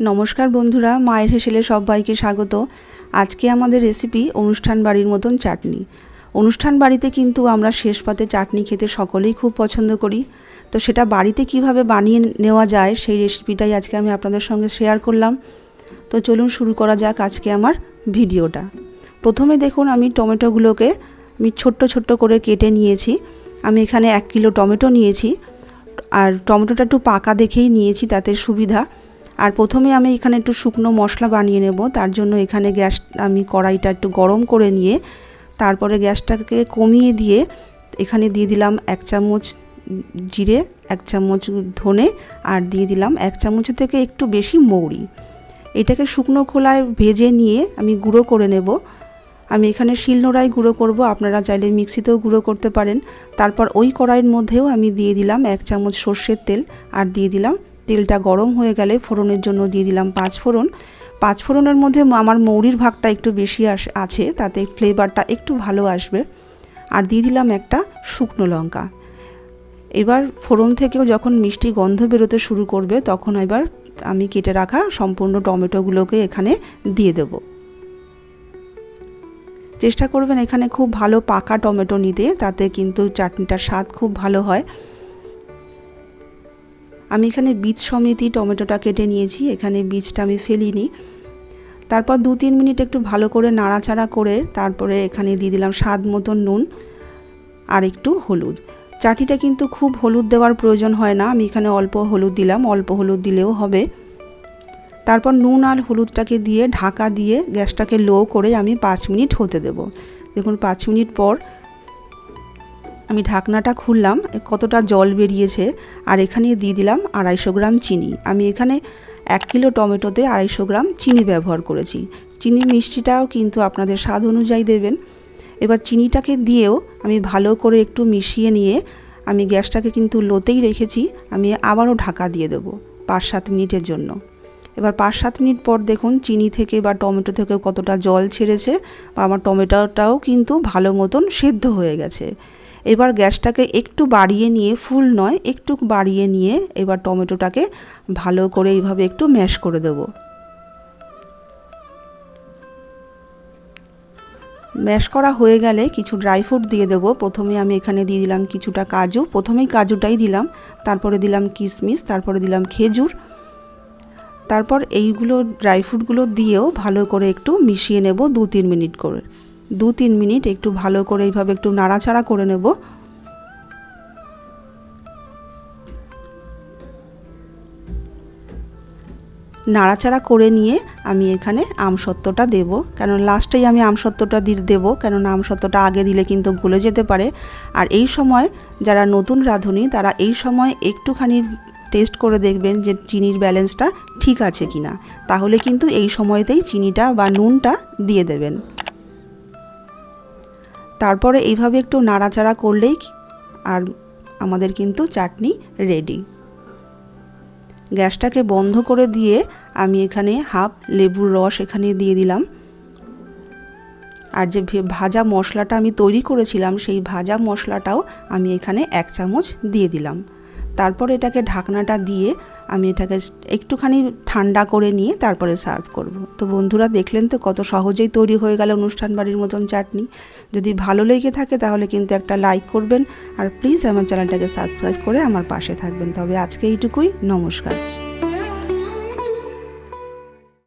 নমস্কার বন্ধুরা, মায়ের হেসেলে সবাইকে স্বাগত। আজকে আমাদের রেসিপি অনুষ্ঠান বাড়ির মতন চাটনি। অনুষ্ঠান বাড়িতে কিন্তু আমরা শেষ পাতে চাটনি খেতে সকলেই খুব পছন্দ করি। তো সেটা বাড়িতে কীভাবে বানিয়ে নেওয়া যায় সেই রেসিপিটাই আজকে আমি আপনাদের সঙ্গে শেয়ার করলাম। তো চলুন শুরু করা যাক আজকে আমার ভিডিওটা। প্রথমে দেখুন, আমি টমেটোগুলোকে আমি ছোট্ট ছোট্ট করে কেটে নিয়েছি। আমি এখানে এক কিলো টমেটো নিয়েছি। আর টমেটোটা একটু পাকা দেখেই নিয়েছি, তাতে সুবিধা। আর প্রথমে আমি এখানে একটু শুকনো মশলা বানিয়ে নেব, তার জন্য এখানে গ্যাস আমি কড়াইটা একটু গরম করে নিয়ে তারপরে গ্যাসটাকে কমিয়ে দিয়ে এখানে দিয়ে দিলাম এক চামচ জিরে, এক চামচ ধনে আর দিয়ে দিলাম এক চামচ থেকে একটু বেশি মৌরি। এটাকে শুকনো খোলায় ভেজে নিয়ে আমি গুঁড়ো করে নেব। আমি এখানে শিলনোড়ায় গুঁড়ো করব, আপনারা চাইলে মিক্সিতেও গুঁড়ো করতে পারেন। তারপর ওই কড়াইয়ের মধ্যেও আমি দিয়ে দিলাম এক চামচ সর্ষের তেল আর দিয়ে দিলাম তেলটা গরম হয়ে গেলে ফোড়নের জন্য দিয়ে দিলাম পাঁচ ফোড়ন। পাঁচ ফোড়নের মধ্যে আমার মৌরির ভাগটা একটু বেশি আছে, তাতে ফ্লেভারটা একটু ভালো আসবে। আর দিয়ে দিলাম একটা শুকনো লঙ্কা। এবার ফোড়ন থেকেও যখন মিষ্টি গন্ধ বেরোতে শুরু করবে, তখন এবার আমি কেটে রাখা সম্পূর্ণ টমেটোগুলোকে এখানে দিয়ে দেব। চেষ্টা করবেন এখানে খুব ভালো পাকা টমেটো নিতে, তাতে কিন্তু চাটনিটার স্বাদ খুব ভালো হয়। আমি এখানে বীজ সমেতই টমেটোটা কেটে নিয়েছি, এখানে বীজটা আমি ফেলিনি। তারপর দু তিন মিনিট একটু ভালো করে নাড়াচাড়া করে তারপরে এখানে দিয়ে দিলাম স্বাদ মতন নুন আর একটু হলুদ। চাটনিটা কিন্তু খুব হলুদ দেওয়ার প্রয়োজন হয় না, আমি এখানে অল্প হলুদ দিলাম, অল্প হলুদ দিলেও হবে। তারপর নুন আর হলুদটাকে দিয়ে ঢাকা দিয়ে গ্যাসটাকে লো করে আমি পাঁচ মিনিট হতে দেব। দেখুন, পাঁচ মিনিট পর আমি ঢাকনাটা খুললাম কতটা জল বেরিয়েছে, আর এখানে দিয়ে দিলাম আড়াইশো গ্রাম চিনি। আমি এখানে এক কিলো টমেটোতে আড়াইশো গ্রাম চিনি ব্যবহার করেছি। চিনি মিষ্টিটাও কিন্তু আপনাদের স্বাদ অনুযায়ী দেবেন। এবার চিনিটাকে দিয়েও আমি ভালো করে একটু মিশিয়ে নিয়ে আমি গ্যাসটাকে কিন্তু লোতেই রেখেছি, আমি আবারও ঢাকা দিয়ে দেবো পাঁচ সাত মিনিটের জন্য। এবার পাঁচ সাত মিনিট পর দেখুন চিনি থেকে বা টমেটো থেকেও কতটা জল ছেড়েছে, বা আমার টমেটোটাও কিন্তু ভালো মতন সেদ্ধ হয়ে গেছে। এবার গ্যাসটাকে একটু বাড়িয়ে নিয়ে, ফুল নয়, একটু বাড়িয়ে নিয়ে এবার টমেটোটাকে ভালো করে এইভাবে একটু ম্যাশ করে দেব। ম্যাশ করা হয়ে গেলে কিছু ড্রাই ফ্রুট দিয়ে দেবো। প্রথমে আমি এখানে দিয়ে দিলাম কিছুটা কাজু। প্রথমেই কাজুটাই দিলাম। তারপরে দিলাম কিশমিশ তারপরে দিলাম খেজুর। তারপর এইগুলো ড্রাই ফ্রুটগুলো দিয়েও ভালো করে একটু মিশিয়ে নেব দু তিন মিনিট করে। দু তিন মিনিট একটু ভালো করে এইভাবে একটু নাড়াচাড়া করে নেব। নাড়াচাড়া করে নিয়ে আমি এখানে আমসত্ত্বটা দেব। কেন লাস্টেই আমি আমসত্ত্বটা দিয়ে দেবো কেননা আমসত্ত্বটা আগে দিলে কিন্তু গলে যেতে পারে। আর এই সময় যারা নতুন রাঁধুনি, তারা এই সময় একটুখানি টেস্ট করে দেখবেন যে চিনির ব্যালেন্সটা ঠিক আছে কি না তাহলে কিন্তু এই সময়তেই চিনিটা বা নুনটা দিয়ে দেবেন। তারপরে এইভাবে একটু নাড়াচাড়া করলেই আর আমাদের কিন্তু চাটনি রেডি গ্যাসটাকে বন্ধ করে দিয়ে আমি এখানে হাফ লেবুর রস এখানে দিয়ে দিলাম। আর যে ভাজা মশলাটা আমি তৈরি করেছিলাম, সেই ভাজা মশলাটাও আমি এখানে এক চামচ দিয়ে দিলাম। তারপর এটাকে ঢাকনাটা দিয়ে আমি এটাকে একটুখানি ঠান্ডা করে নিয়ে তারপরে সার্ভ করব। তো বন্ধুরা দেখলেন তো কত সহজেই তৈরি হয়ে গেল অনুষ্ঠান বাড়ির মতন চাটনি। যদি ভালো লেগে থাকে তাহলে কিন্তু একটা লাইক করবেন। আর প্লিজ আমার চ্যানেলটাকে সাবস্ক্রাইব করে আমার পাশে থাকবেন। তবে আজকে এইটুকুই, নমস্কার।